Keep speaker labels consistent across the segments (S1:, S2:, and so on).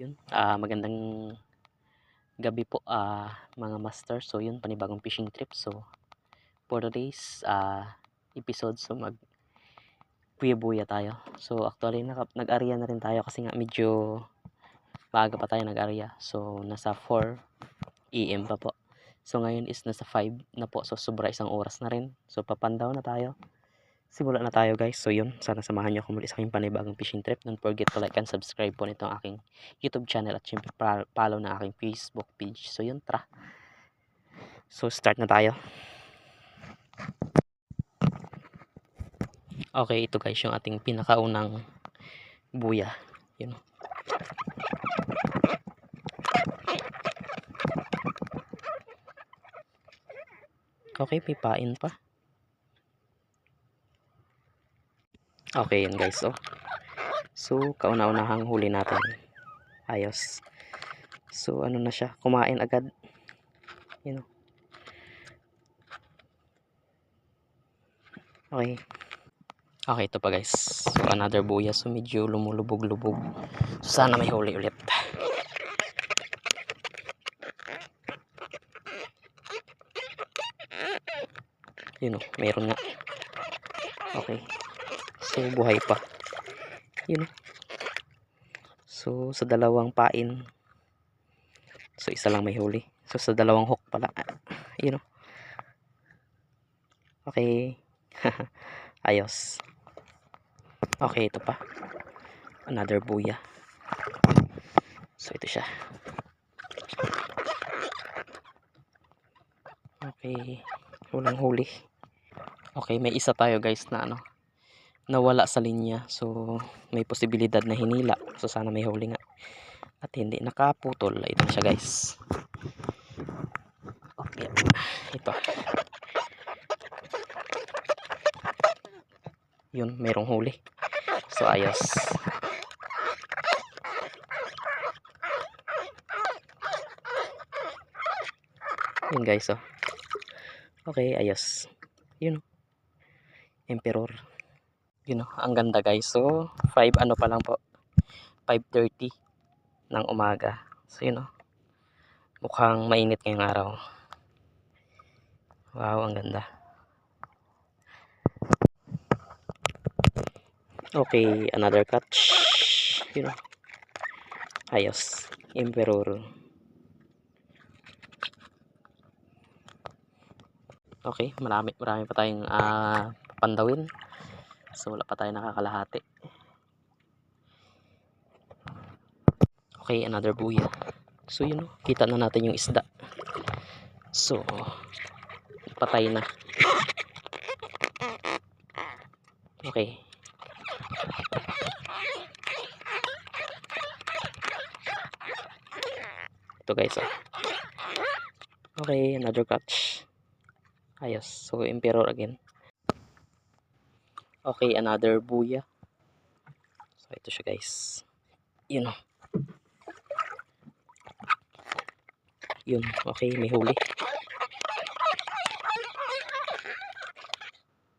S1: Yun, ah, magandang gabi po ah, mga master. So yun, panibagong fishing trip. So for today's ah, episode, so mag buya tayo. So actually nag-area na rin tayo kasi nga medyo maaga pa tayo nag-area. So nasa 4 AM pa po. So ngayon is nasa 5 na po. So sobra isang oras na rin. So papandaw na tayo. Simula na tayo guys. So yun, sana samahan nyo ako muli sa aking panibagong fishing trip. Don't forget to like and subscribe po nitong aking YouTube channel at syempre follow na aking Facebook page. So yun, tara. So start na tayo. Okay, ito guys yung ating pinakaunang buya. Yun. Okay, may pain pa. Okay, yun guys. Oh. So, kauna-unahang huli natin. Ayos. So, ano na siya? Kumain agad. You know. Okay. Okay, ito pa guys. So, another buya. So, medyo lumulubog-lubog. So, sana may huli ulit. Yun o, mayroon nga. Okay. So, buhay pa. Yun. So, sa dalawang pain. So, isa lang may huli. So, sa dalawang hook pala. Yun. Okay. Ayos. Okay, ito pa. Another buya. So, ito siya. Okay. Walang huli. Okay, may isa tayo guys na ano. Nawala sa linya. So, may posibilidad na hinila. So, sana may huli nga. At hindi nakaputol. Ito siya guys. Okay. Ito. Yun, merong huli. So, ayos. Yun guys, oh. Okay, ayos. Yun, oh. Emperor. Yun, oh. Ang ganda guys. So, 5 ano pa lang po. 5.30 ng umaga. So, yun, oh. Mukhang mainit ngayong araw. Wow, ang ganda. Okay, another catch. You know. Ayos. Emperor. Okay, marami, marami pa tayong ah, pandawin. So, wala pa tayo nakakalahati. Okay, another buya. So, yun know, kita na natin yung isda. So, patay na. Okay. Ito guys, oh. Okay, another catch. Ayos. So, emperor again. Okay, another buya. So, ito siya guys. Yun oh. Yun. Okay, may huli.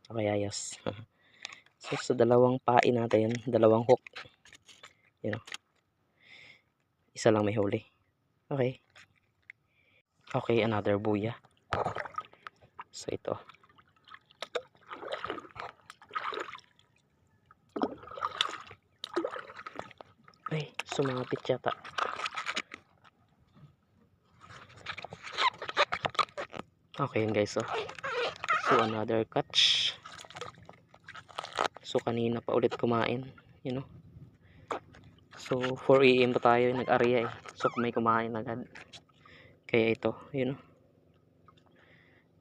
S1: Okay, ayos. so, sa dalawang pain natin, dalawang hook. Yun oh. Isa lang may huli. Okay. Okay, another buya. So, ito. Ay, sumapit yata. Okay yun guys, oh. So, another catch. So, kanina pa ulit kumain. You know. So, 4 AM pa tayo nag-area eh. So, may kumain agad. Kaya ito, you know.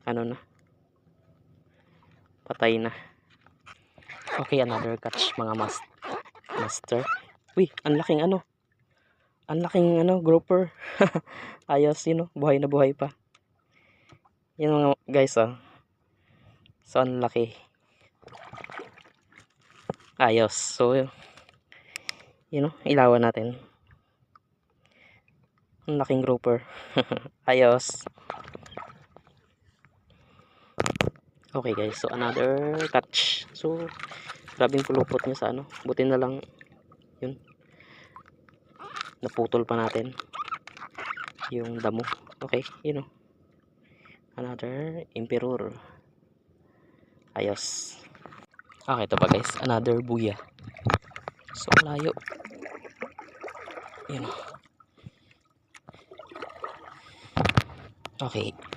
S1: Ano na. Patay na. Okay, another catch mga mas master. Uy, ang laking ano. Ang laking ano, grouper. Ayos, yun know, buhay na buhay pa. Yan mga guys, ah. So, ang laki. Ayos. So, you know, ilawan natin. Ang laking grouper. Ayos. Okay guys, so another catch. So, grabing pulupot niya sa ano. Buti na lang, yun. naputol pa natin yung damo. Okay yun o. Another emperor. Ayos. Okay ito pa guys. Another buya. So layo yun o. Okay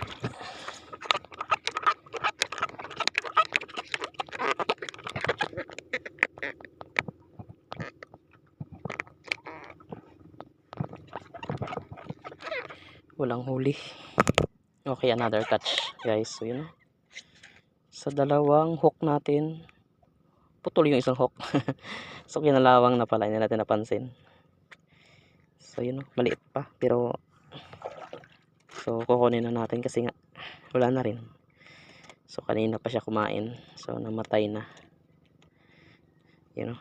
S1: walang huli. Okay another catch guys. So yun. Sa dalawang hook natin putol yung isang hook. So kinalawang na pala hindi natin napansin. So yun maliit pa pero so kukunin na natin kasi nga wala na rin. So kanina pa siya kumain. So namatay na. Yun o.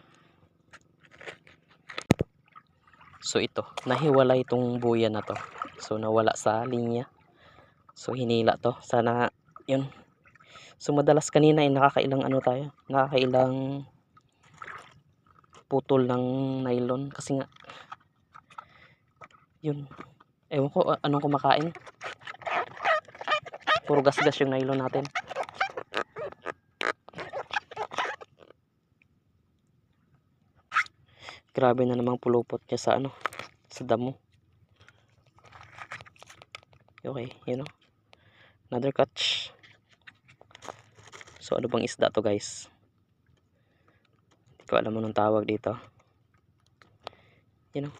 S1: so ito nahiwalay itong buya na to so nawala sa linya. So hinila to. Sana yun. So madalas kanina ay nakakailang ano tayo? Nakakailang putol ng nylon. Kasi nga yun. Ewan ko anong kumakain? Puro gas-gas yung nylon natin. Grabe na namang pulupot niya sa ano sa damo okay yun know? Another catch. So ano bang isda to guys? Hindi ko alam anong tawag dito. You know?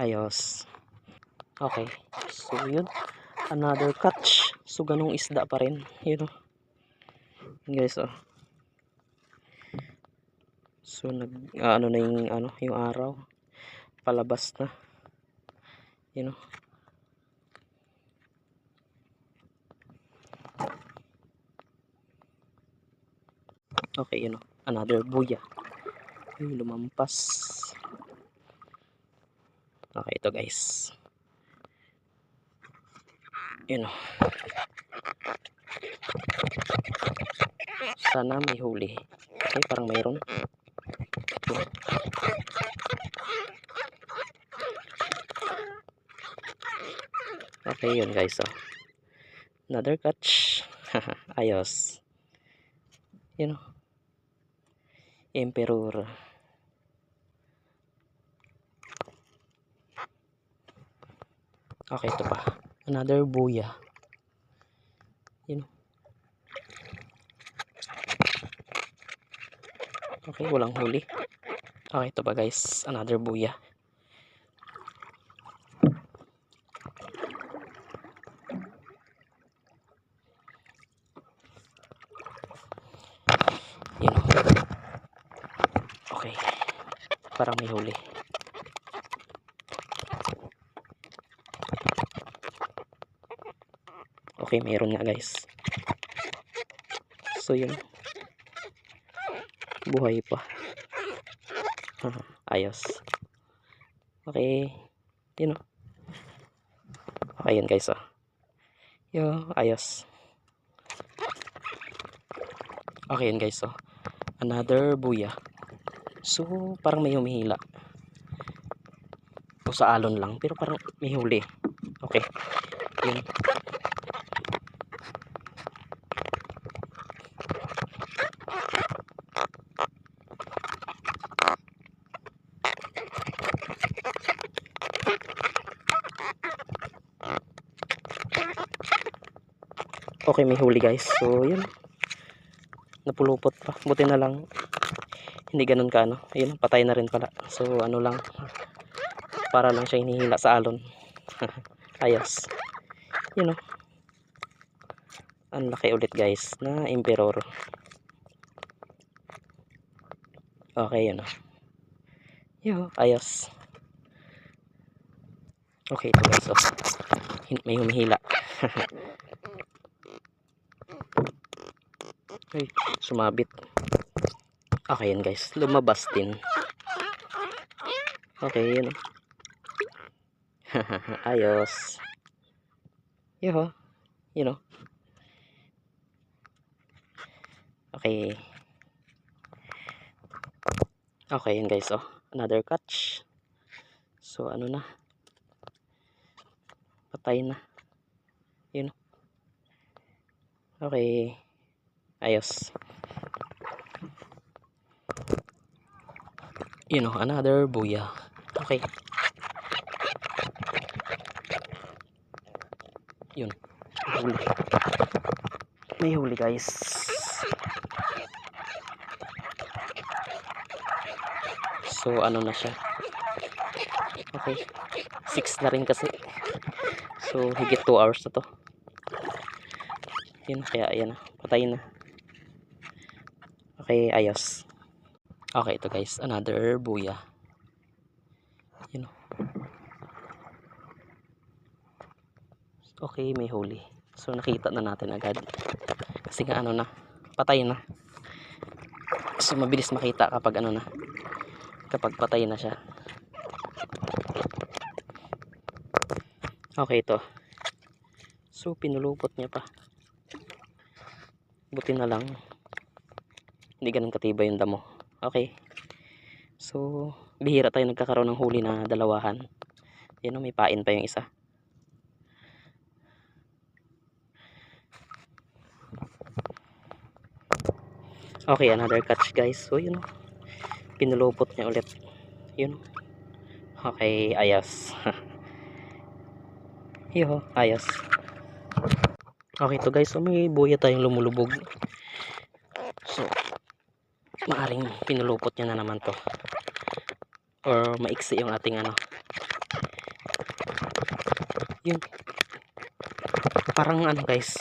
S1: Ayos. Okay. So yun. Another catch. So ganong isda pa rin you know? Guys oh. So nag ah, ano na yung ano yung araw? Palabas na you know. Okay you know another buya. Yung lumampas. Okay ito guys. You know. Sana may huli. Okay parang mayroon okay yun guys oh. Another catch. Ayos. You know emperor. Okay ito pa. Another buya. You know okay walang huli. Okay ito pa guys. Another buya you know okay parang may huli. Okay meron nga guys. So yun. Buhay pa. Ayos. Okay. Yun know. okay yun guys oh. Yo ayos. Okay yun guys oh. Another buya so parang may humihila. O sa alon lang pero parang may huli. Okay. Yun. Okay may huli guys. So yun. Napulupot pa. Buti na lang hindi ganun ka ano? Ayun patay na rin pala. So ano lang. Para lang siya hinihila sa alon. Ayos. Yun know. Ang laki ulit guys na emperor. Okay yun oh yo ayos. Okay ito guys oh. May humihila. Ay sumabit okay yan guys lumabas din okay yun ayos yo you know okay okay yun guys oh Another catch. So ano na. Patay na. Yun. Okay. Ayos. You know, another buya. Okay. Yun. Huli. May huli guys. So ano na siya. Okay. 6 na rin kasi. So higit 2 hours na to. Yun kaya ayan na. Patay na. Okay, ayos. Okay, ito guys, another buya. Yun. oh. Okay, may huli. So nakita na natin agad. Kasi nga ano na, patay na. So mabilis makita kapag ano na, kapag patay na siya. Okay, ito. So pinulupot niya pa. Buti na lang. Hindi ganun katibay yung damo. Okay. So, bihira tayo nagkakaroon ng huli na dalawahan. Yan o, may pain pa yung isa. Okay, another catch guys. So, yun o. Pinulupot niya ulit. Yun o. Okay, ayos. Yo, ayos. Okay to guys. So, may buya tayong lumulubog. So, maaring pinulupot niya na naman to. Or maiksi yung ating ano. Yun. Parang ano guys.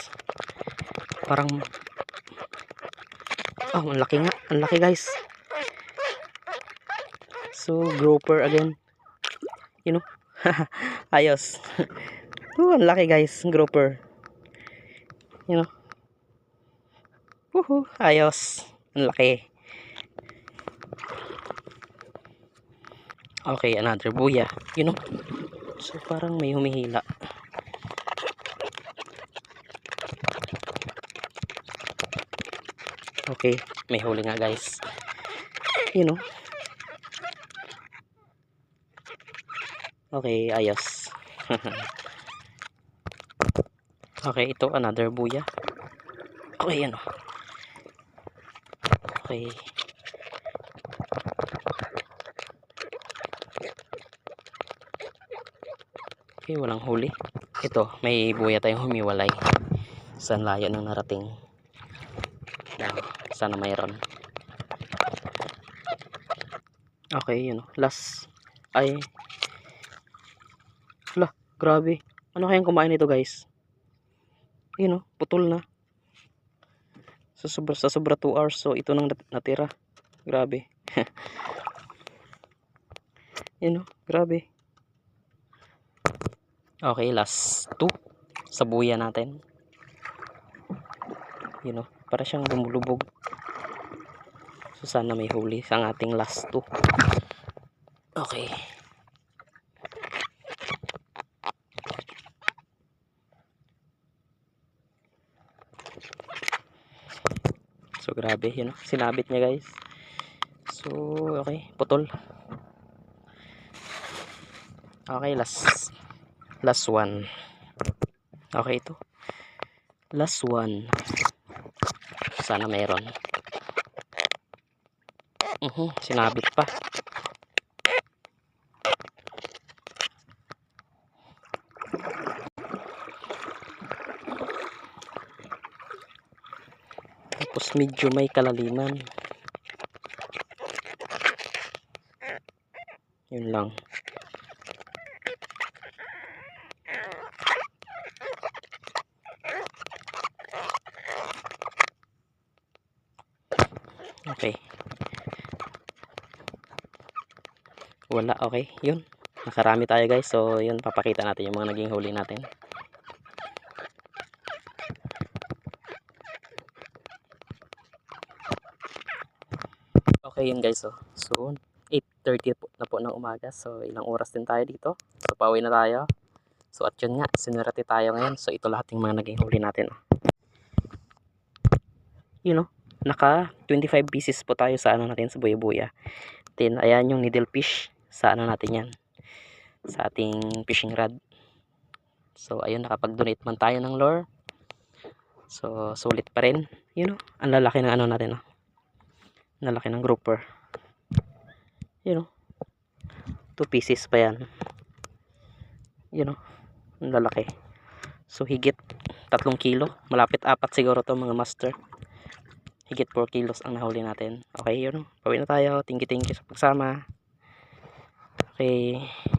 S1: Parang oh ang laki nga. Ang laki guys. So grouper again. You know? Ayos. Oh ang laki guys. Grouper. You know? Woohoo, ayos. Ang laki Okay, another buya. You know? So, parang may humihila. Okay, may huli nga guys. You know? Okay, ayos. okay, ito another buya. Okay, ano? Okay. Okay, walang huli. Ito, may buya tayong humiwalay. Saan layo nang narating. Yan, sana mayroon. Okay, yun. Last. Ay. Hala, grabe. Ano kayang kumain nito guys? Yun o, putol na. Sa sobra, sa sobra 2 hours. So, ito nang nat- natira. Grabe. yun o, grabe. Okay, last 2 sa buya natin. You know, para siyang lumulubog. So sana may huli sa ating last 2. Okay. So grabe, yun know, sinabit niya guys. So okay, putol. Okay, last last one. Okay ito. Last one. Sana meron. Uhum, sinabit pa. Tapos medyo may kalaliman. Yun lang Okay. Wala, okay. Yun. Nakarami tayo guys. So, yun. Papakita natin yung mga naging huli natin. Okay yun guys. So, so 8.30 po, na po ng umaga. So, ilang oras din tayo dito. So, pauwi na tayo. So, at yun nga. Sinurati tayo ngayon. So, ito lahat yung mga naging huli natin. You know, naka 25 pieces po tayo sa ano natin sa buya-buya. natin. Ayan yung needle fish. Sa ano natin yan. Sa ating fishing rod. So, ayun, nakapag-donate man tayo ng lure. So, sulit pa rin. Yun know, ang lalaki ng ano natin, no? Ang lalaki ng grouper. Yun know, two pieces pa yan. Yun know, ang lalaki. So, higit tatlong kilo. Malapit apat siguro to mga master. Higit 4 kilos ang nahuli natin. Okay, yun. Pawin na tayo. Thank you, thank you sa pagsama. Okay.